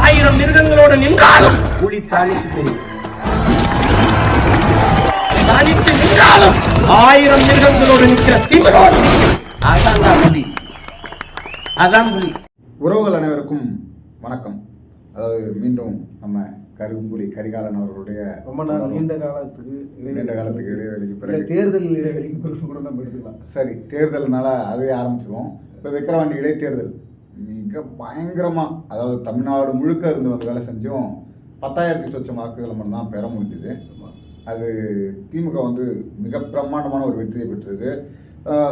ஆயிரம் மிருகங்களோடு நின்றாலும் புலி தனித்து தெரியும் தனித்து நின்றாலும் ஆயிரம் மிருகங்களோடு நிற்கிற திமிரோடு நிற்கும். அதான் தான் புலி. அதான் புலி. உறவுகள் அனைவருக்கும் வணக்கம். அதாவது மீண்டும் நம்ம கரும்புலி கரிகாலன் அவர்களுடைய ரொம்ப நாள் நீண்ட காலத்துக்கு. நீண்ட காலத்துக்கு இடைவெளிக்கு பிறகு. தேர்தல் இடைவெளிக்கு பிறகு கூட நம்ம எடுத்துக்கலாம். சரி தேர்தல்னால அதுவே ஆரம்பிச்சிருவோம். இப்போ விக்கிரவாண்டி இடைத்தேர்தல். மிக பயங்கரமா அதாவது தமிழ்நாடு முழுக்க இருந்து வந்து வேலை செஞ்சும் பத்தாயிரத்தி சொச்சம் வாக்குகளை மட்டும் தான் பெற முடிஞ்சுது. அது திமுக வந்து மிக பிரம்மாண்டமான ஒரு வெற்றியை பெற்றிருக்கு.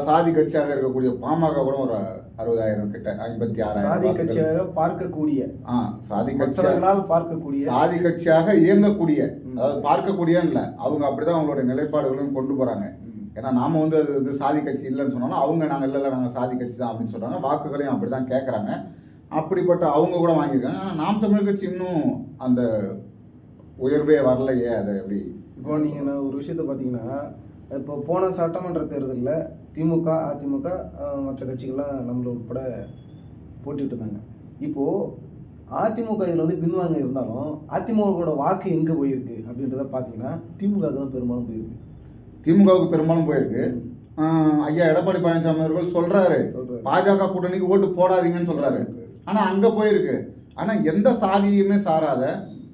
சாதி கட்சியாக இருக்கக்கூடிய பாமக கூட ஒரு அறுபதாயிரம் கிட்ட ஐம்பத்தி சாதி ஆறாயிரம் கட்சியாக பார்க்கக்கூடிய. ஆ சாதி மற்றவர்களால் பார்க்கக்கூடிய. சாதி கட்சியாக இயங்கக்கூடிய. அதாவது பார்க்கக்கூடிய இல்ல அவங்க அப்படிதான் அவங்களுடைய நிலைப்பாடுகளையும் கொண்டு போறாங்க. ம். ஏன்னா நாம் வந்து அது வந்து சாதி கட்சி இல்லைன்னு சொன்னாலும் அவங்க நாங்கள் இல்லை நாங்கள் சாதி கட்சி தான் அப்படின்னு சொல்கிறாங்க வாக்குகளையும் அப்படிதான் கேட்குறாங்க அப்படிப்பட்ட அவங்க கூட வாங்கியிருக்காங்க. ஆனால் நாம் தமிழ் கட்சி இன்னும் அந்த உயர்வே வரலையே அது எப்படி? இப்போ நீங்கள் நான் ஒரு விஷயத்த பார்த்தீங்கன்னா இப்போ போன சட்டமன்ற தேர்தலில் திமுக அதிமுக மற்ற கட்சிகள்லாம் நம்மள உட்பட போட்டிட்டு இருந்தாங்க. இப்போது அதிமுக இதில் வந்து பின்வாங்க இருந்தாலும் அதிமுகவோட வாக்கு எங்கே போயிருக்கு அப்படின்றத பார்த்தீங்கன்னா திமுக தான் பெரும்பாலும் போயிருக்கு. திமுகவுக்கு பெரும்பாலும் போயிருக்கு. ஐயா எடப்பாடி பழனிசாமி அவர்கள் சொல்றாரு. பாஜக கூட்டணிக்கு ஓட்டு போடாதீங்கன்னு சொல்றாரு. ஆனா அங்க போயிருக்கு. ஆனா எந்த சாதியுமே சாராத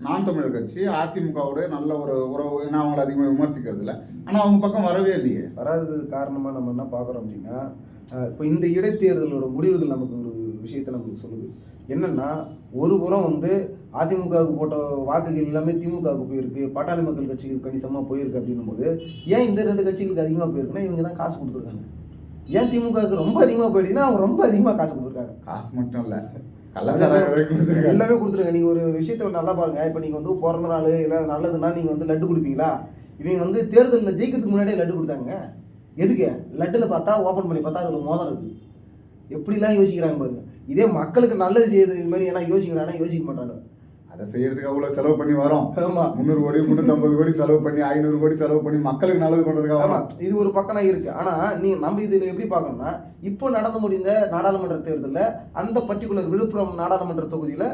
நாம் தமிழர் கட்சி அதிமுகவோட நல்ல ஒரு உறவு ஏன்னா அவங்களை அதிகமாக விமர்சிக்கிறது இல்லை. ஆனா அவங்க பக்கம் வரவே இல்லையே. வராதது காரணமாக நம்ம என்ன பார்க்குறோம் அப்படின்னா இப்போ இந்த இடைத்தேர்தலோட முடிவுகள் நமக்கு ஒரு விஷயத்தை நமக்கு சொல்லுது. என்னன்னா ஒரு புறம் வந்து அதிமுகவுக்கு போட்ட வாக்குகள் எல்லாமே திமுகவுக்கு போயிருக்கு. பாட்டாளி மக்கள் கட்சிக்கு கணிசமாக போயிருக்கு அப்படின்னும் போது ஏன் இந்த ரெண்டு கட்சிகளுக்கு அதிகமாக போயிருக்குன்னா இவங்க தான் காசு கொடுத்துருக்காங்க. ஏன் திமுகவுக்கு ரொம்ப அதிகமாக போயிடுச்சுன்னா அவங்க ரொம்ப அதிகமாக காசு கொடுத்துருக்காங்க. காசு மட்டும் இல்ல. கலாச்சாரம் கொடுத்திருக்காங்க. எல்லாமே கொடுத்துருங்க நீங்க ஒரு விஷயத்த நல்லா பாருங்க. இப்போ நீங்க வந்து பிறந்த நாள் இல்லை நல்லதுன்னா நீங்க வந்து லட்டு கொடுப்பீங்களா? இவங்க வந்து தேர்தலில் ஜெயிக்கிறதுக்கு முன்னாடியே லட்டு கொடுத்தாங்க. எதுக்கு? லட்டுல பார்த்தா ஓப்பன் பண்ணி பார்த்தா அதுல மோதிரம் இருக்கு. எப்படிலாம் யோசிக்கிறாங்க பாருங்க. இதே மக்களுக்கு நல்லது செய்யுது இது மாதிரி ஏன்னா யோசிக்கிறானா யோசிக்க மாட்டாங்க. அதை செய்யறதுக்கு அவ்வளவு செலவு பண்ணி வரோம். முந்நூறு கோடி முந்நூற்றம்பது கோடி செலவு பண்ணி ஐநூறு கோடி செலவு பண்ணி மக்களுக்கு நல்லது வரோம். இது ஒரு பக்கம் இருக்கு. ஆனா நீ நம்ம இதுல எப்படி பார்க்கணும்னா இப்போ நடந்து முடிந்த நாடாளுமன்ற தேர்தல்ல அந்த பர்டிகுலர் விழுப்புரம் நாடாளுமன்ற தொகுதியில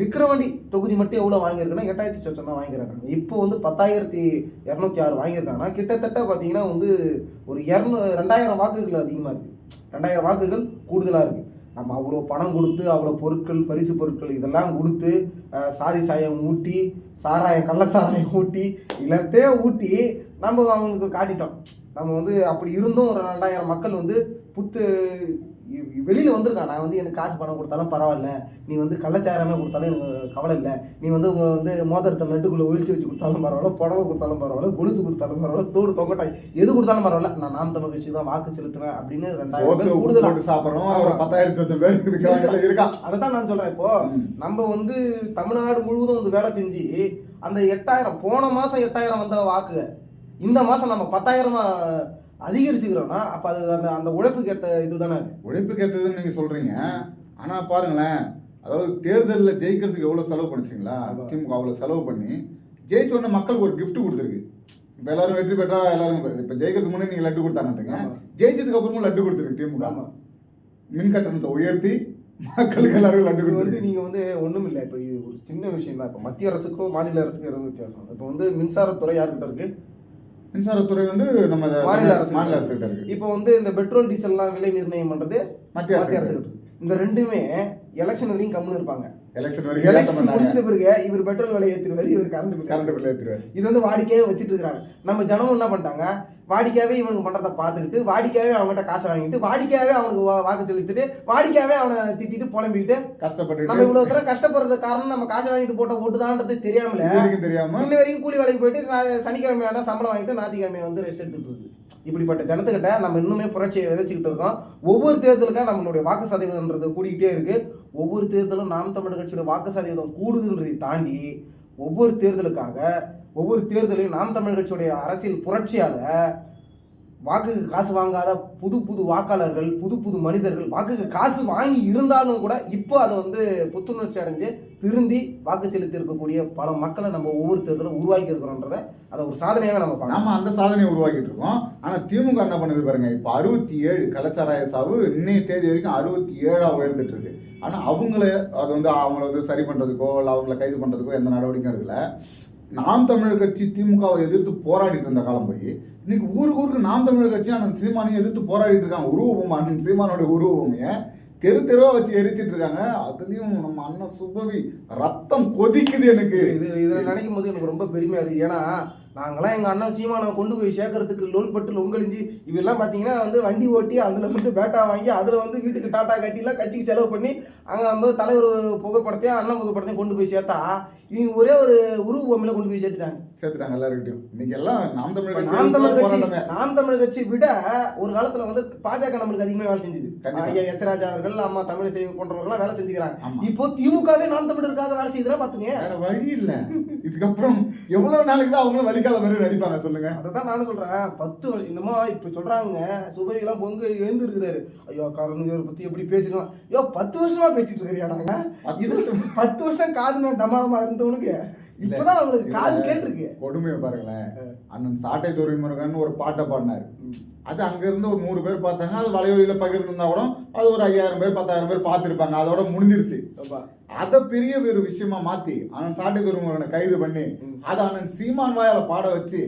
விக்கிரவாண்டி தொகுதி மட்டும் எவ்வளவு வாங்கியிருக்குன்னா எட்டாயிரத்தி சொச்சம் தான் வாங்கியிருக்காங்க. இப்போ வந்து பத்தாயிரத்தி இரநூத்தி ஆறு வாங்கியிருக்காங்கன்னா கிட்டத்தட்ட பார்த்தீங்கன்னா வந்து ஒரு இரநூ ரெண்டாயிரம் வாக்குகள் அதிகமாக இருக்கு. ரெண்டாயிரம் வாக்குகள் கூடுதலாக இருக்கு. நம்ம அவ்வளோ பணம் கொடுத்து அவ்வளோ பொருட்கள் பரிசு பொருட்கள் இதெல்லாம் கொடுத்து சாதி சாயம் ஊட்டி சாராயம் கள்ள சாராயம் ஊட்டி இல்லத்தையே ஊட்டி நம்ம அவங்களுக்கு காட்டிட்டோம். நம்ம வந்து அப்படி இருந்தும் ஒரு ரெண்டாயிரம் மக்கள் வந்து புத்து வெளியில வந்திருக்கான் நான் வந்து எனக்கு காசு பணம் கொடுத்தாலும் பரவாயில்ல. நீ வந்து கள்ளச்சாரமே கொடுத்தாலும் எனக்கு கவலை இல்லை. நீ வந்து உங்க வந்து மோதிரத்தை லட்டுக்குள்ள ஒழிச்சு வச்சு கொடுத்தாலும் பரவாயில்ல. புடவை கொடுத்தாலும் பரவாயில்ல. கொலுசு கொடுத்தாலும் பரவாயில்ல. தோடு தொங்கட்டாய். எது கொடுத்தாலும் பரவாயில்ல. நான் நாம் தமிழ் கட்சி தான் வாக்கு செலுத்துவேன் அப்படின்னு ரெண்டாயிரம் பேர் கூடுதலா. சாப்பிடுறோம். ஒரு பத்தாயிரத்தி பேர் இருக்கான் அதை தான் நான் சொல்றேன் இப்போ. ம். நம்ம வந்து தமிழ்நாடு முழுவதும் வந்து வேலை செஞ்சு அந்த எட்டாயிரம் போன மாசம் எட்டாயிரம் வந்த வாக்கு. இந்த மாசம் நம்ம பத்தாயிரமா அதிகரிச்சுக்கிறோம்னா அப்ப அது அந்த அந்த உழைப்புக்கு ஏற்ற இதுதானே அது. உழைப்புக்கு ஏற்றதுன்னு நீங்க சொல்றீங்க. ஆனா பாருங்களேன் அதாவது தேர்தல்ல ஜெயிக்கிறதுக்கு எவ்வளவு செலவு பண்ணிச்சிங்களா. திமுக அவ்வளவு செலவு பண்ணி ஜெயிச்ச உடனே மக்களுக்கு ஒரு gift கொடுத்துருக்கு. இப்ப எல்லாரும் வெற்றி பெற்றா எல்லாரும் இப்ப- ஜெயிக்கிறதுக்கு முன்னாடி நீங்க லட்டு கொடுத்தாங்கன்றீங்க. ஜெயிச்சதுக்கு அப்புறமும் லட்டு கொடுத்துருக்கு திமுக. மின் கட்டணத்தை உயர்த்தி மக்களுக்கு எல்லாரும் லட்டு இது வந்து கொடுத்துருக்கு. நீங்க வந்து ஒண்ணும் இல்லை. இப்போ இது ஒரு சின்ன விஷயம் தான் இப்போ மத்திய அரசுக்கும் மாநில அரசுக்கும் வித்தியாசம்? இப்போ வந்து மின்சாரத்துறை யார்கிட்ட இருக்கு? மின்சாரத்துறை வந்து நம்ம மாநில அரசு மாநில அரசு கிட்ட இருக்கு இப்போ வந்து இந்த பெட்ரோல் டீசல்லாம் விலை நிர்ணயம் பண்றது மத்திய அரசு. இந்த ரெண்டுமே எலெக்ஷன் வரையும் கம்முன்னு இருப்பாங்க. எலெக்ஷன் வரைக்கும் எலெக்ஷன் முடிச்சிட்ட பிறகு இவர் பெட்ரோல் விலை ஏற்றிடுவாரு இவர் கரண்ட் பில் கரண்ட் பில் ஏத்துறாரு இது வந்து வாடிக்கையாவே வச்சுட்டு இருக்காங்க நம்ம ஜனமும் என்ன பண்ணிட்டாங்க? வாடிக்கையாவே இவனுக்கு பண்றத பார்த்துக்கிட்டு வாடிக்கையாவே அவங்ககிட்ட காசை வாங்கிட்டு வாடிக்கையாவே அவனுக்கு வாக்கு செலுத்திட்டு வாடிக்கையாவே அவனை திட்டிட்டு புலம்பிக்கிட்டு நம்ம கஷ்டப்பட்டு இவ்வளவு தூரம் கஷ்டப்படுறது காரணம் நம்ம காசை வாங்கிட்டு போட்ட ஓட்டுதான்றது தெரியாமல வரைக்கும் தெரியாம இன்ன வரைக்கும் கூலி வேலைக்கு போயிட்டு சனிக்கிழமை ஆனா சம்பளம் வாங்கிட்டு ஞாயிற்றுக்கிழமை வந்து ரெஸ்ட் எடுத்துட்டு இருக்கு இப்படிப்பட்ட ஜனத்துக்கிட்ட நம்ம இன்னுமே புரட்சியை விதைச்சிக்கிட்டு இருக்கோம். ஒவ்வொரு தேர்தலுக்கா நம்மளுடைய வாக்கு சதவீதம்ன்றது கூடிக்கிட்டே இருக்கு. ஒவ்வொரு தேர்தலும் நாம் தமிழர் கட்சியோட வாக்கு சதவீதம் கூடுதுன்றதை தாண்டி ஒவ்வொரு தேர்தலுக்காக ஒவ்வொரு தேர்தலையும் நாம் தமிழர் கட்சியுடைய அரசியல் புரட்சியால வாக்குக்கு காசு வாங்காத புது புது வாக்காளர்கள் புது புது மனிதர்கள் வாக்குக்கு காசு வாங்கி இருந்தாலும் கூட இப்போ அதை வந்து புத்துணர்ச்சி அடைஞ்சு திருந்தி வாக்கு செலுத்தி இருக்கக்கூடிய பல மக்களை நம்ம ஒவ்வொரு தேர்தலும் உருவாக்கி இருக்கிறோன்றத அதை ஒரு சாதனையாக நம்ம பார்க்கலாம் நம்ம அந்த சாதனையை உருவாக்கிட்டு இருக்கோம். ஆனால் திமுக என்ன பண்ணுது பாருங்க இப்போ அறுபத்தி ஏழு கலாச்சாராய சாவு இன்னைய தேதி வரைக்கும் அறுபத்தி ஏழாக உயர்ந்துட்டு இருக்கு. ஆனால் அவங்கள அது வந்து அவங்கள வந்து சரி பண்ணுறதுக்கோ இல்லை அவங்கள கைது பண்ணுறதுக்கோ எந்த நடவடிக்கையும் எடுக்கல. நாம் தமிழர் கட்சி திமுகவை எதிர்த்து போராடிட்டு இருந்த காலம் போய் இன்னைக்கு ஊருக்கு ஊருக்கு நாம் தமிழர் கட்சி அண்ணன் சீமானையும் எதிர்த்து போராடிட்டு இருக்காங்க. உருவம் அண்ணன் சீமானோட உருவமையை தெரு தெருவா வச்சு எரிச்சிட்டு இருக்காங்க. அதுலயும் நம்ம அண்ணன் சுபவி ரத்தம் கொதிக்குது எனக்கு. இது இதில் நினைக்கும் போது எனக்கு ரொம்ப பெருமையா இருக்கு. ஏன்னா நாங்களாம் எங்கள் அண்ணன் சீமானை கொண்டு போய் சேர்க்கறதுக்கு லோன் பட்டு லொங்கழிஞ்சு இவெல்லாம் பார்த்தீங்கன்னா வந்து வண்டி ஓட்டி அதில் வந்து பேட்டா வாங்கி அதில் வந்து வீட்டுக்கு டாட்டா கட்டிலாம் கட்சிக்கு செலவு பண்ணி அங்கே வந்து தலைவர் புகைப்படத்தையும் அண்ணன் புகைப்படத்தையும் கொண்டு போய் சேர்த்தா இவங்க ஒரே ஒரு உருவ பொம்மையில கொண்டு போய் சேர்த்துட்டாங்க. சேர்த்துட்டாங்க எல்லாருக்கிட்டையும் இன்னைக்கு எல்லாம் நாம் தமிழர் நாம் தமிழ் எதிர்த்து கட்சி. நாம் தமிழ் கட்சி விட ஒரு காலத்துல வந்து பாஜக நம்மளுக்கு அதிகமாக வேலை செஞ்சது. ஐயா எச் ராஜா அவர்கள் அம்மா தமிழிசை போன்றவர்கள்லாம் வேலை செஞ்சுக்கிறாங்க. இப்போ திமுகவே நாம் தமிழருக்காக வேலை செய்யுதுன்னா பாத்துங்க வேற வழி இல்ல. இதுக்கப்புறம் எவ்வளவு நாளைக்கு தான் அவங்களும் வலிக்காத மாதிரி நடிப்பாங்க சொல்லுங்க. அதான் நானும் சொல்றேன். பத்து வருஷம் என்னமோ இப்ப சொல்றாங்க சுபவி எல்லாம் பொங்கு எழுந்து இருக்கிறாரு ஐயோ கருணை பத்தி எப்படி பேசிருக்கலாம் ஐயோ பத்து வருஷமா பேசிட்டு இருக்கிறியா நாங்க இது பத்து வருஷம் காது மேல டமாரமா இருந்தவனுக்கு. இப்பதான் அவங்களுக்கு காது. கேட்டிருக்கு கொடுமையை பாருங்களேன் அண்ணன் சாட்டை துரைமுருகன் ஒரு பாட்டை பாடினாரு அது அங்க இருந்து ஒரு நூறு பேர் பார்த்தாங்க அது வலைவழியில பகிர்ந்திருந்தா கூட அது ஒரு ஐயாயிரம் பேர் பத்தாயிரம் பேர் பார்த்திருப்பாங்க அதோட முடிஞ்சிருச்சு. அத பெரிய ஒரு விஷயமா மாத்தி அண்ணன் சாட்டை துரைமுருகனை கைது பண்ணி. அதை அண்ணன் சீமான் வாயால பாட வச்சு.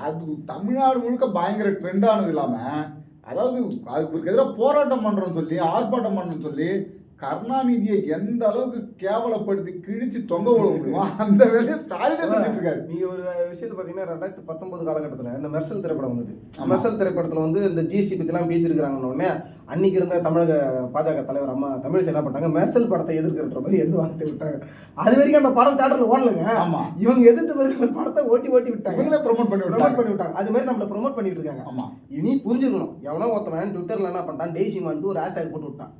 அது தமிழ்நாடு முழுக்க பயங்கர ட்ரெண்ட் ஆனது இல்லாம அதாவது அதுக்கு எதிராக போராட்டம் பண்றோம்னு சொல்லி ஆர்ப்பாட்டம் பண்றோம்னு சொல்லி கருணாநிதியை எந்த அளவுக்கு கேவலப்படுத்தி கிழிச்சு தொங்க விட முடியுமோ அந்த வேலையை ஸ்டாலினே செஞ்சுட்டு இருக்காரு. நீங்க ஒரு விஷயத்தை பாத்தீங்கன்னா ரெண்டாயிரத்தி பத்தொன்பது காலகட்டத்துல இந்த மெர்சல் திரைப்படம் வந்தது. மெர்சல் திரைப்படத்துல வந்து இந்த ஜிஎஸ்டி பத்தி எல்லாம் பேசியிருக்கிறாங்கன்னு உடனே அன்னைக்கு இருந்த தமிழக பாஜக தலைவர் அம்மா தமிழிசை என்ன பண்ணாங்க மெர்சல் படத்தை எதிர்க்கிற மாதிரி எது வார்த்தை விட்டாங்க. அது வரைக்கும் அந்த படம் தேட்டர்ல ஓடலங்க. ஆமா. இவங்க எதிர்த்து பதில் படத்தை ஓட்டி ஓட்டி விட்டாங்க. இவங்களே ப்ரோமோட் பண்ணி ப்ரொமோட் விட்டாங்க பண்ணி விட்டாங்க. அது மாதிரி நம்மள ப்ரொமோட் பண்ணிட்டு இருக்காங்க. ஆமா. இனி புரிஞ்சுக்கணும். எவனோ ஒருத்தவன் ட்விட்டர்ல என்ன பண்ணிட்டான்? டெய்சிமான்ட்டு ஒரு ஹேஷ்டேக் போட்டு விட்டான்.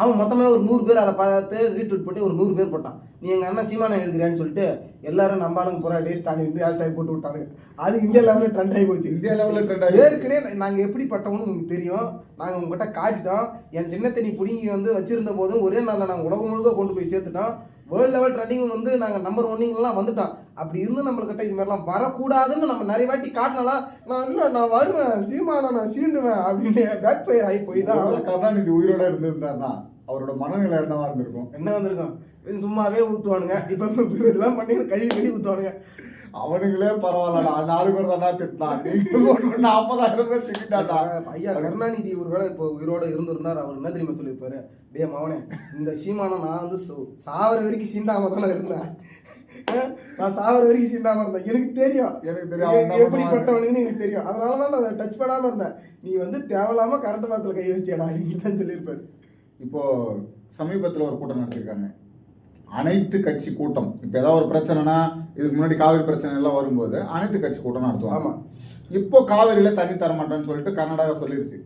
அவன் மொத்தமே ஒரு நூறு பேர் அதை பார்த்து ரீட்வீட் பண்ணி ஒரு நூறு பேர் போட்டான். நீ எங்க அண்ணன் சீமானை எழுதுகிறேன்னு சொல்லிட்டு எல்லாரும் நம்ம ஆளுங்க போறா டே ஸ்டாலின் வந்து ஹேஷ்டேக் போட்டு விட்டானுங்க அது இந்தியா லெவலில் ட்ரெண்ட் ஆகி போச்சு. இந்தியா லெவல்ல ட்ரெண்ட் ஆகி ஏற்கனவே நாங்க எப்படிப்பட்டவன்னு உங்களுக்கு தெரியும். நாங்க உங்ககிட்ட காட்டிட்டோம். என் சின்னத்தை நீ பிடுங்கி வந்து வச்சிருந்த போதும் ஒரே நாள்ல நாங்க உலகம் முழுக்க கொண்டு போய் சேர்த்துட்டோம். வேர்ல்ட் லெவல் ட்ரெண்டிங் வந்து நாங்க நம்பர் ஒன்னிங்லாம் வந்துட்டோம். அப்படி இருந்து நம்மளுக்கிட்ட இது மாதிரிலாம் வரக்கூடாதுன்னு நம்ம நிறைய வாட்டி காட்டினாலாம் நான் இல்லை நான் வருவேன் சீமானா நான் சீண்டுவேன் அப்படின்னு பேக் ஃபயர் ஆகி போய் தான் கருணாநிதி உயிரோட இருந்திருந்தாருன்னா அவரோட மனநிலை என்னவா இருந்திருக்கும்? என்ன வந்திருக்கோம்? சும்மாவே ஊத்துவானுங்க. இப்ப இதெல்லாம் பண்ணி கழுவி கழுவி ஊத்துவானுங்க. அவனுங்களே பரவாயில்லடா. நாலு பேர் தானா திட்டான். நீங்க நாற்பதாயிரம் பேர் திட்டாடா ஐயா கருணாநிதி ஒருவேளை இப்போ உயிரோட இருந்திருந்தார். அவர் என்ன தெரியுமா சொல்லியிருப்பாரு? டே மவனே இந்த சீமானை நான் வந்து சாவர வரைக்கும் சீண்டாம தானே இருந்தேன். நான் சாவர வரைக்கும் சீண்டாம இருந்தேன். எனக்கு தெரியும். எனக்கு தெரியும் பண்ணுவான்னு. எப்படிப்பட்டவனுன்னு எனக்கு தெரியும். அதனால தான் நான் டச் பண்ணாம இருந்தேன். நீ வந்து தேவையில்லாம கரண்ட் மரத்துல கை வச்சியடா அப்படின்னு தான் சொல்லியிருப்பாரு. இப்போ சமீபத்தில் ஒரு கூட்டம் நடத்திருக்காங்க. அனைத்து கட்சி கூட்டம். இப்போ ஏதாவது ஒரு பிரச்சனைனா இதுக்கு முன்னாடி காவிரி பிரச்சனை எல்லாம் வரும்போது அனைத்து கட்சி கூட்டம் நடத்துவாங்க. ஆமா. இப்போ காவிரியில தண்ணி தர மாட்டேன்னு சொல்லிட்டு கர்நாடகா சொல்லிருச்சு.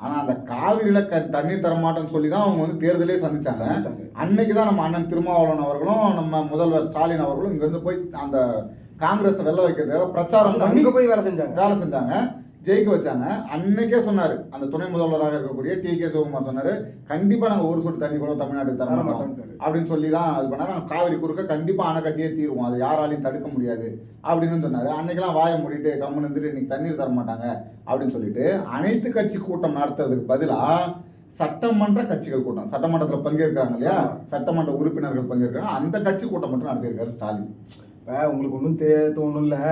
ஆனா அந்த காவிரியில க தண்ணீர் தர மாட்டேன்னு சொல்லி தான் அவங்க வந்து தேர்தலே சந்திச்சாங்க. அன்னைக்கு தான் நம்ம அண்ணன் திருமாவளவன் அவர்களும் நம்ம முதல்வர் ஸ்டாலின் அவர்களும் இங்க இருந்து போய் அந்த காங்கிரஸ் வெல்ல வைக்கிறதுக்காக பிரச்சாரம் பண்ணி போய் வேலை செஞ்சாங்க. வேலை செஞ்சாங்க. ஜெயிக்க வச்சாங்க. அன்னைக்கே சொன்னாரு. அந்த துணை முதல்வராக இருக்கக்கூடிய டி. கே. சிவகுமார் சொன்னாரு கண்டிப்பா நாங்க ஒரு சொட்டு தண்ணி கூட தமிழ்நாட்டுக்கு தர மாட்டோம். அப்படின்னு சொல்லி தான் இது பண்ணாரு. நாங்க காவிரி குறுக்க கண்டிப்பா அணை கட்டியே தீருவோம். அது யாராலையும் தடுக்க முடியாது அப்படின்னு சொன்னாரு. அன்னைக்கெல்லாம் வாயை மூடிட்டு கம்முன்னு இருந்துட்டு இன்னைக்கு தண்ணீர் தர மாட்டாங்க. அப்படின்னு சொல்லிட்டு அனைத்து கட்சி கூட்டம் நடத்துறதுக்கு பதிலா சட்டமன்ற கட்சிகள் கூட்டம். சட்டமன்றத்தில் பங்கேற்கிறாங்க இல்லையா. சட்டமன்ற உறுப்பினர்கள் பங்கேற்கிறாங்க. அந்த கட்சி கூட்டம் மட்டும் நடத்தியிருக்காரு ஸ்டாலின். இப்போ உங்களுக்கு ஒன்றும் தெரியாது ஒன்றும் இல்லை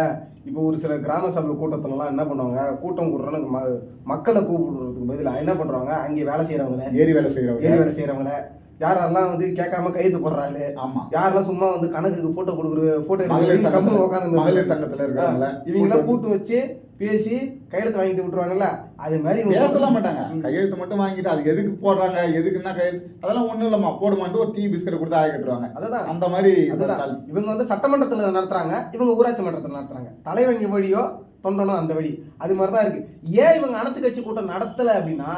இப்போ ஒரு சில கிராம சபை கூட்டத்துலலாம் என்ன பண்ணுவாங்க? கூட்டம் கூடுறோன்னு ம மக்களை கூப்பிடுறதுக்கு பதிலாக என்ன பண்ணுறாங்க அங்கே வேலை செய்கிறவங்கள ஏரி வேலை ஏரி செய்யறவங்க வேலை செய்கிறவங்கள யாரெல்லாம் வந்து கேட்காம கையெழுத்து போடுறாள்? ஆமா. யாரெல்லாம் சும்மா வந்து கணக்குக்கு போட்டோ கொடுக்குற போட்டோ உட்காந்து மகளிர் சங்கத்துல இருக்கிறாங்கள இவங்களாம் கூட்டு வச்சு பேசி கையெழுத்து வாங்கிட்டு விட்டுருவாங்கல்ல? அது மாதிரி இவங்க- பேசலாம் மாட்டாங்க. கையெழுத்து மட்டும் வாங்கிட்டு அது எதுக்கு போடுறாங்க எதுக்குன்னா கையெழுத்து அதெல்லாம் ஒண்ணும் இல்லம்மா போடுமான்ட்டு ஒரு டீ பிஸ்கட் கொடுத்து ஆய கட்டுவாங்க. அதுதான். அந்த மாதிரி அதுதான். இவங்க வந்து சட்டமன்றத்தில் நடத்துறாங்க இவங்க ஊராட்சி மன்றத்தில் நடத்துறாங்க. தலைவங்க வழியோ தொண்டனும் அந்த வழி. அது மாதிரி தான் இருக்கு. ஏன் இவங்க அனைத்து கட்சி கூட்டம் நடத்தல அப்படின்னா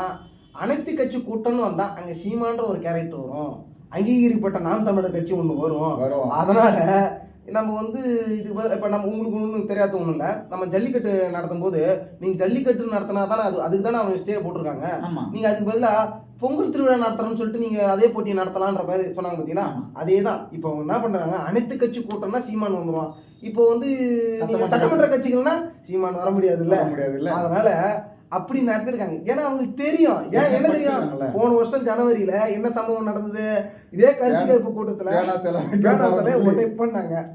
அனைத்து கட்சி கூட்டம்னு வந்தா அங்க சீமான்ற ஒரு கேரக்டர் வரும். அங்கீகரிக்கப்பட்ட நாம் தமிழர் கட்சி வரும். வரும். அதனால நம்ம வந்து இதுக்கு பதில் இப்போ நம்ம உங்களுக்கு ஒன்றும் தெரியாத ஒன்றும் இல்லை. நம்ம ஜல்லிக்கட்டு நடத்தும் போது நீங்கள் ஜல்லிக்கட்டு நடத்தினா தானே அது அதுக்கு தானே அவங்க ஸ்டே போட்டிருக்காங்க. நீங்கள் அதுக்கு பதிலாக பொங்கல் திருவிழா நடத்துறோம்னு சொல்லிட்டு நீங்கள் அதே போட்டியை நடத்தலான்ற மாதிரி சொன்னாங்க பார்த்தீங்களா. அதே தான் இப்போ அவங்க என்ன பண்ணுறாங்க அனைத்து கட்சி கூட்டம்னா சீமான் வந்துருவான். இப்போ வந்து சட்டமன்ற கட்சிகள்னா சீமான் வர முடியாது இல்ல. முடியாது இல்ல. அதனால அப்படி நடத்திருக்காங்க. ஏன்னா அவங்களுக்கு தெரியும். ஏன் என்ன தெரியும். போன வருஷம் ஜனவரியில என்ன சம்பவம் நடந்தது? இதே கருத்து கேட்பு கூட்டத்துல உடனே பண்ணாங்க.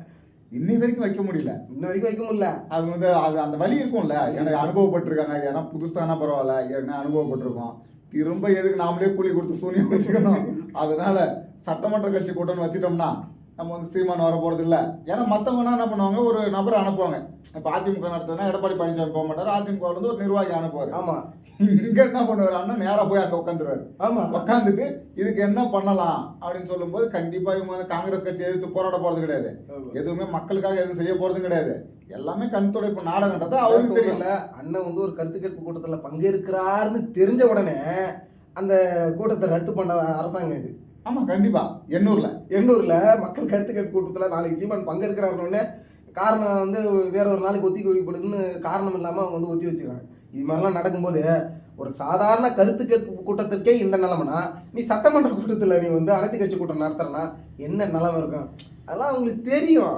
இன்னி வரைக்கும் வைக்க முடியல. இன்ன வரைக்கும் வைக்க முடியல. அது வந்து அது அந்த வலி இருக்கும்ல. எனக்கு அனுபவப்பட்டிருக்காங்க. ஏன்னா புதுசானா பரவாயில்ல. ஏற்கனவே அனுபவப்பட்டிருக்கோம். திரும்ப எதுக்கு நாமளே கூலி கொடுத்து சூனியம் வச்சுக்கணும். அதனால சட்டமன்ற கட்சி கூட்டம்னு வச்சுட்டோம்னா நம்ம வந்து சீமான் வர போறது இல்ல. ஏன்னா மத்தவங்கன்னா என்ன பண்ணுவாங்க? ஒரு நபரை அனுப்புவாங்க. இப்ப அதிமுக நடத்துனா எடப்பாடி பழனிசாமி போக மாட்டாரு. அதிமுக ல இருந்து ஒரு நிர்வாகி அனுப்புவாரு. ஆமா. இங்க என்ன பண்ணுவாரு அண்ணா? நேரா போய் அங்க உட்காந்துருவாரு ஆமா. உட்காந்துட்டு இதுக்கு என்ன பண்ணலாம்? அப்படின்னு சொல்லும்போது கண்டிப்பா இவங்க வந்து காங்கிரஸ் கட்சி எதிர்த்து போராட போறது கிடையாது. எதுவுமே மக்களுக்காக எதுவும் செய்ய போறதும் கிடையாது. எல்லாமே கண் துடைப்பு நாடகன்றதை அவருக்கு தெரியல அண்ணன் வந்து ஒரு கருத்து கேட்பு கூட்டத்துல பங்கேற்கிறாருன்னு தெரிஞ்ச உடனே அந்த கூட்டத்தை ரத்து பண்ண அரசாங்கம் இது. ஆமாம் கண்டிப்பாக எண்ணூரில். எண்ணூரில் மக்கள் கருத்து கேட்பு கூட்டத்துல நாளைக்கு சீமான் பங்கேற்கிறாருன்னு காரணம் வந்து வேற ஒரு நாளைக்கு ஒத்தி வைக்கப்படுதுன்னு காரணம் இல்லாமல் அவங்க வந்து ஒத்தி வச்சுக்கிறாங்க. இது மாதிரிலாம் நடக்கும்போது ஒரு சாதாரண கருத்து கேட்பு கூட்டத்திற்கே இந்த நிலமனா நீ சட்டமன்ற கூட்டத்தில் நீ வந்து அனைத்து கட்சி கூட்டம் நடத்துறனா என்ன நிலம இருக்கும்? அதெல்லாம் அவங்களுக்கு தெரியும்.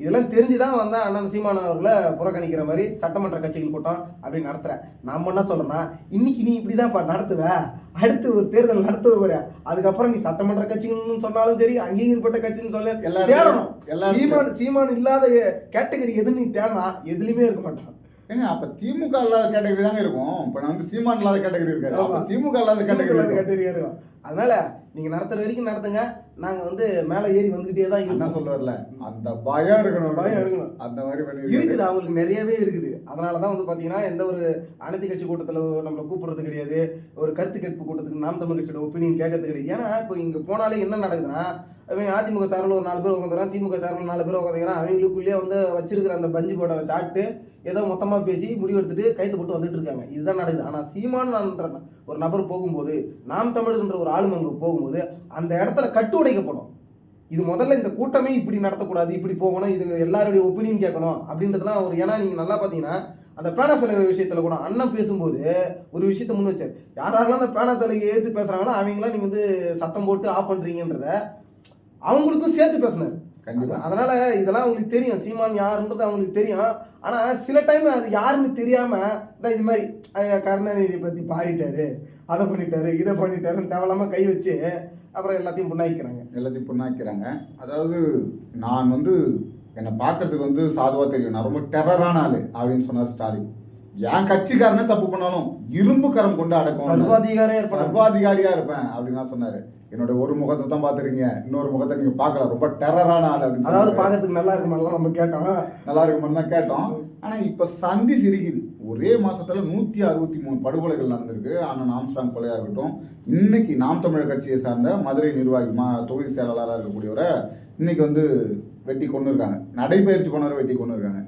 இதெல்லாம் தெரிஞ்சுதான் வந்தா அண்ணன் சீமான் அவர்களை புறக்கணிக்கிற மாதிரி சட்டமன்ற கட்சிகள் கூட்டம் அப்படி நடத்துறேன். நாம என்ன சொல்றோம்னா இன்னைக்கு நீ இப்படிதான்ப்பா நடத்துவ. அடுத்து ஒரு தேர்தல் நடத்துவ அதுக்கப்புறம் நீ சட்டமன்ற கட்சின்னு சொன்னாலும் சரி அங்கீகரிக்கப்பட்ட கட்சின்னு சொல்ல. எல்லா தேடணும். எல்லா சீமான் சீமான் இல்லாத கேட்டகரி எதுன்னு நீ தேடனா எதுலயுமே இருக்க மாட்டான். ஏங்க அப்ப திமுக இல்லாத கேட்டகரி தாங்க இருக்கும். இப்ப நான் வந்து சீமான் இல்லாத கேட்டகரி ஆமா. திமுக இல்லாத கேட்டகரி கேட்டகரி இருக்கும். அதனால நீங்க நடத்துற வரைக்கும் நடத்துங்க. நாங்க வந்து மேல ஏறி வந்துகிட்டே தான் என்ன இருக்கோம் சொல்லுவார்ல அந்த பயம் இருக்கணும் பயம் இருக்கணும். அந்த மாதிரி பண்ணி இருக்குது அவங்களுக்கு நிறையவே இருக்குது. அதனால தான் வந்து பார்த்தீங்கன்னா எந்த ஒரு அனைத்து கட்சி கூட்டத்தில் நம்மளை கூப்பிடுறது கிடையாது. ஒரு கருத்து கேட்பு கூட்டத்துக்கு நாம் தமிழ் கட்சியோட ஒப்பீனியன் கேட்கறது கிடையாது. ஏன்னா இப்போ இங்கே போனாலே என்ன நடக்குதுன்னா அவன் அதிமுக சார்பில் ஒரு நாலு பேர் உட்காந்துறான் திமுக சார்பில் நாலு பேர் உட்காந்துக்கிறான் அவங்களுக்குள்ளேயே வந்து வச்சிருக்கிற அந்த பஞ்சு போட சாப்பிட்டு ஏதோ மொத்தமாக பேசி முடிவெடுத்துட்டு கைத்து போட்டு வந்துட்டு இருக்காங்க. இதுதான் நடக்குது. ஆனால் சீமான்ன்ற ஒரு நபர் போகும்போது நாம் தமிழ்ன்ற ஒரு ஆளுமை அங்கே போகும்போது அந்த இடத்துல கட்டு உடைக்கப்படும் இது முதல்ல இந்த கூட்டமே இப்படி நடத்தக்கூடாது இப்படி போகணும் இது எல்லாருடைய ஒப்பீனியன் கேட்கணும் அப்படின்றதுலாம் ஒரு ஏன்னா நீங்கள் நல்லா பார்த்தீங்கன்னா அந்த பேனா சிலை விஷயத்தில் கூட அண்ணன் பேசும்போது ஒரு விஷயத்த முன் வச்சார். யார் யாரெல்லாம் அந்த பேனா சிலையை ஏற்று பேசுகிறாங்களோ அவங்களாம் நீங்கள் வந்து சத்தம் போட்டு ஆஃப் பண்ணுறீங்கன்றத அவங்களுக்கும் சேர்த்து பேசினார். கண்டிப்பா. அதனால இதெல்லாம் அவங்களுக்கு தெரியும். சீமான் யாருன்றது அவங்களுக்கு தெரியும். ஆனா சில டைம் அது யாருன்னு தெரியாம தான் இது மாதிரி அஹ், கருணாநிதி பத்தி பாடிட்டாரு அதை பண்ணிட்டாரு இதை பண்ணிட்டாருன்னு தேவையில்லாம கை வச்சு அப்புறம் எல்லாத்தையும் புண்ணாய்க்கிறாங்க எல்லாத்தையும் புண்ணாக்கிறாங்க. அதாவது நான் வந்து என்னை பார்க்கறதுக்கு வந்து சாதுவா தெரியும். நான் ரொம்ப டெரரான ஆளு அப்படின்னு சொன்னார் ஸ்டாலின். என் கட்சிக்காரனே தப்பு பண்ணாலும் இரும்பு கரம் கொண்டு அடக்கும் சர்வாதிகாரம் ஏற்படும் சர்வாதிகாரியா இருப்பேன் அப்படின்னு தான் சொன்னாரு. என்னோட ஒரு முகத்தை தான் பார்த்துருக்கீங்க. இன்னொரு முகத்தை நீங்க பார்க்கல. ரொம்ப டெரரான ஆள் அப்படின்னு அதாவது சொன்னாரு. பார்க்கறதுக்கு நல்லா இருக்கு மாதிரிலாம் நம்ம கேட்டோம். நல்லா இருக்குமான்னு தான் கேட்டோம். ஆனா இப்ப சந்தி சிரிக்குது. ஒரே மாசத்துல நூத்தி அறுபத்தி மூணு படுகொலைகள் நடந்திருக்கு. அண்ணன் ஆம்ஸ்டாங் கொலையா இருக்கட்டும். இன்னைக்கு நாம் தமிழர் கட்சியை சார்ந்த மதுரை நிர்வாகி மா தொகுதி செயலாளராக இருக்கக்கூடியவரை இன்னைக்கு வந்து வெட்டி கொண்டு இருக்காங்க நடைபயிற்சி போனவரை வெட்டி கொண்டு இருக்காங்க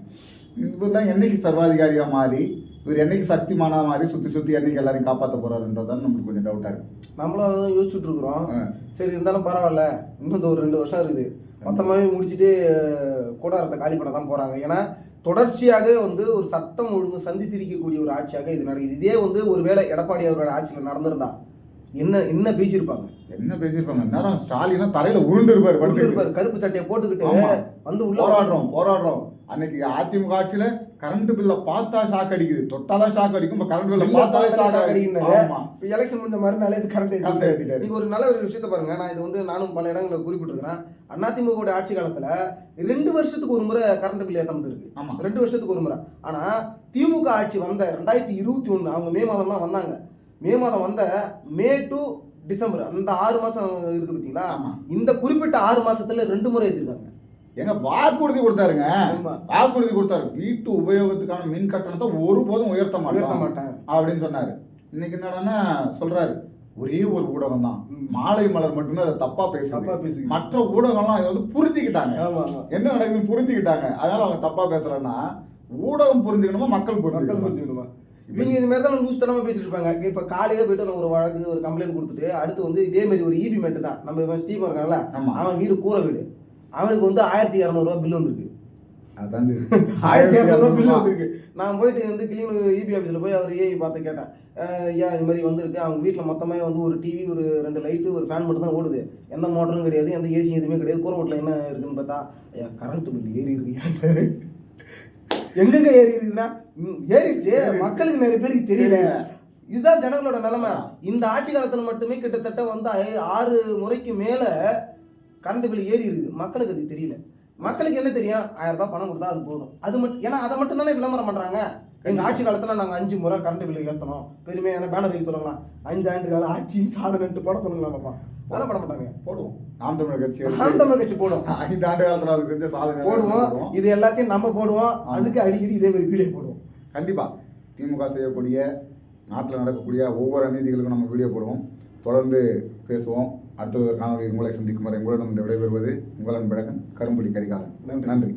இவர்லாம் என்னைக்கு சர்வாதிகாரியா மாறி இவர் என்னைக்கு சக்திமானா மாறி சுத்தி சுத்தி என்னைக்கு எல்லாரையும் காப்பாற்ற போறாருன்றதான் நம்மளுக்கு கொஞ்சம் டவுட்டா இருக்கு. நம்மளும் அதான் யோசிச்சுட்டு இருக்கிறோம். சரி இருந்தாலும் பரவாயில்ல. இன்னும் ஒரு ரெண்டு வருஷம் இருக்குது. மொத்தமாகவே முடிச்சுட்டு கூடாரத்தை காலி பண்ண தான் போறாங்க. ஏன்னா தொடர்ச்சியாக வந்து ஒரு சட்டம் ஒழுங்கு சந்தி சிரிக்கக்கூடிய ஒரு ஆட்சியாக இது நடக்குது. இதே வந்து ஒருவேளை எடப்பாடி அவரோட ஆட்சியில் நடந்திருந்தா என்ன என்ன பேசியிருப்பாங்க? என்ன பேசியிருப்பாங்க? நேரம் ஸ்டாலினா தரையில உருண்டு இருப்பாரு படுத்து இருப்பாரு கருப்பு சட்டையை போட்டுக்கிட்டு. வந்து உள்ள போராடுறோம் போராடுறோம். அன்னைக்கு அதிமுக ஆட்சியில கரண்ட் பில்ல பார்த்தா ஷாக் அடிக்குது. தொட்டாதான் ஷாக் அடிக்கும். இப்ப கரண்ட் பில்ல பார்த்தாலே பார்த்தாலே ஷாக் அடிக்குது இப்போ எலெக்ஷன் முடிஞ்ச மறுநாளே இது கரண்ட் Current ஏத்திட்டாரு. நீங்க ஒரு நல்ல ஒரு விஷயத்த பாருங்க. நான் இது வந்து நானும் பல இடங்களில் குறிப்பிட்டிருக்கிறேன். அதிமுக ஆட்சி காலத்துல ரெண்டு வருஷத்துக்கு ஒரு முறை கரண்ட் பில் ஏற்ற இருக்கு. ஆமா. ரெண்டு வருஷத்துக்கு ஒரு முறை. ஆனா திமுக ஆட்சி வந்த ரெண்டாயிரத்தி இருபத்தி ஒண்ணு அவங்க மே மாதம் தான் வந்தாங்க. மே மாதம் வந்த மே டு டிசம்பர் அந்த ஆறு மாசம் இருக்கு பார்த்தீங்களா இந்த குறிப்பிட்ட ஆறு மாசத்துல ரெண்டு முறை ஏற்றிருக்காங்க எங்க வாக்குறுதி கொடுத்தாருங்க. வாக்குறுதி கொடுத்தாரு. வீட்டு உபயோகத்துக்கான மின் கட்டணத்தை ஒருபோதும் உயர்த்த மாட்டோம் மாட்டேன் அப்படின்னு சொன்னாரு. இன்னைக்கு என்னடான்னா சொல்றாரு. ஒரே ஒரு ஊடகம் தான். மாலை மலர் மட்டும்தான் அதை தப்பா தப்பா பேசுது. பேசுங்க மற்ற ஊடகம்லாம் இதை வந்து புரிஞ்சுக்கிட்டாங்க. என்ன நடக்குதுன்னு புரிஞ்சுக்கிட்டாங்க. அதனால அவங்க தப்பா பேசுறேன்னா ஊடகம் புரிஞ்சுக்கணுமா மக்கள் மக்கள் புரிஞ்சுக்கணுமா? இவங்க இது மாதிரி தான் லூஸ் தனமா பேசிட்டு இருப்பாங்க. இப்ப காலையில போயிட்டு நம்ம ஒரு வழக்கு ஒரு கம்ப்ளைண்ட் கொடுத்துட்டு அடுத்து வந்து இதே மாதிரி ஒரு இபி மெட்டு தான். நம்ம இருக்கான்ல ஆமா. அவன் வீடு கூரை வீடு. அவனுக்கு வந்து ஆயிரத்தி இரநூறுவா பில் வந்திருக்கு. சரி. ஆயிரத்தி இரநூறுவா பில். வந்திருக்கு. நான் போயிட்டு வந்து கிளீன் இபி ஆஃபீஸில் போய் அவர் ஏஐ பார்த்து கேட்டேன். ஐயா இது மாதிரி வந்திருக்கு. அவங்க வீட்டில் மொத்தமாக வந்து ஒரு டிவி ஒரு ரெண்டு லைட்டு ஒரு ஃபேன் மட்டும் தான் ஓடுது. எந்த மோட்டரும் கிடையாது எந்த ஏசி எதுவுமே கிடையாது. கூரை வீட்டில் என்ன இருக்குன்னு பார்த்தா ஐயா கரண்ட் பில் ஏறி இருக்கு. எங்கெங்க ஏறி இருக்குன்னா ஏறிடுச்சு. மக்களுக்கு நிறைய பேருக்கு தெரியல. இதுதான் ஜனங்களோட நிலைமை. இந்த ஆட்சி காலத்துல மட்டுமே கிட்டத்தட்ட வந்து ஆறு முறைக்கு மேல கரண்ட் பில் ஏறி இருக்குது. மக்களுக்கு அது தெரியல. மக்களுக்கு என்ன தெரியும்? ஆயிரம் ரூபாய் பணம் கொடுத்தா அது போதும். அது மட்டும் ஏன்னா அதை மட்டும் தானே விளம்பரம் பண்றாங்க? எங்க ஆட்சி காலத்துல நாங்க அஞ்சு முறை கரண்ட் பில் ஏத்தணும். பெருமையா என்ன பேனர் வைக்க சொல்லுங்களா அஞ்சு ஆண்டு கால ஆட்சி சாதனைட்டு போட சொல்லுங்களா பாப்பா. அதெல்லாம் போட மாட்டாங்க. போடுவோம். நாம் தமிழர் கட்சி நாம் தமிழ் கட்சி போடும் ஐந்து ஆண்டு காலத்துல அவர் செஞ்ச சாதனை போடுவோம். இது எல்லாத்தையும் நம்ம போடுவோம். அதுக்கு அடிக்கடி இதே மாதிரி வீடியோ போடுவோம். கண்டிப்பா. திமுக செய்யக்கூடிய நாட்டில் நடக்கக்கூடிய ஒவ்வொரு அநீதிகளுக்கும் நம்ம வீடியோ போடுவோம். தொடர்ந்து பேசுவோம். அடுத்த ஒரு காணொலி உங்களை சந்திக்கும் வரை உங்களிடம் விடைபெறுவது உங்கள் அன்பழகன் கரும்புலி கரிகாலன் நன்றி. நன்றி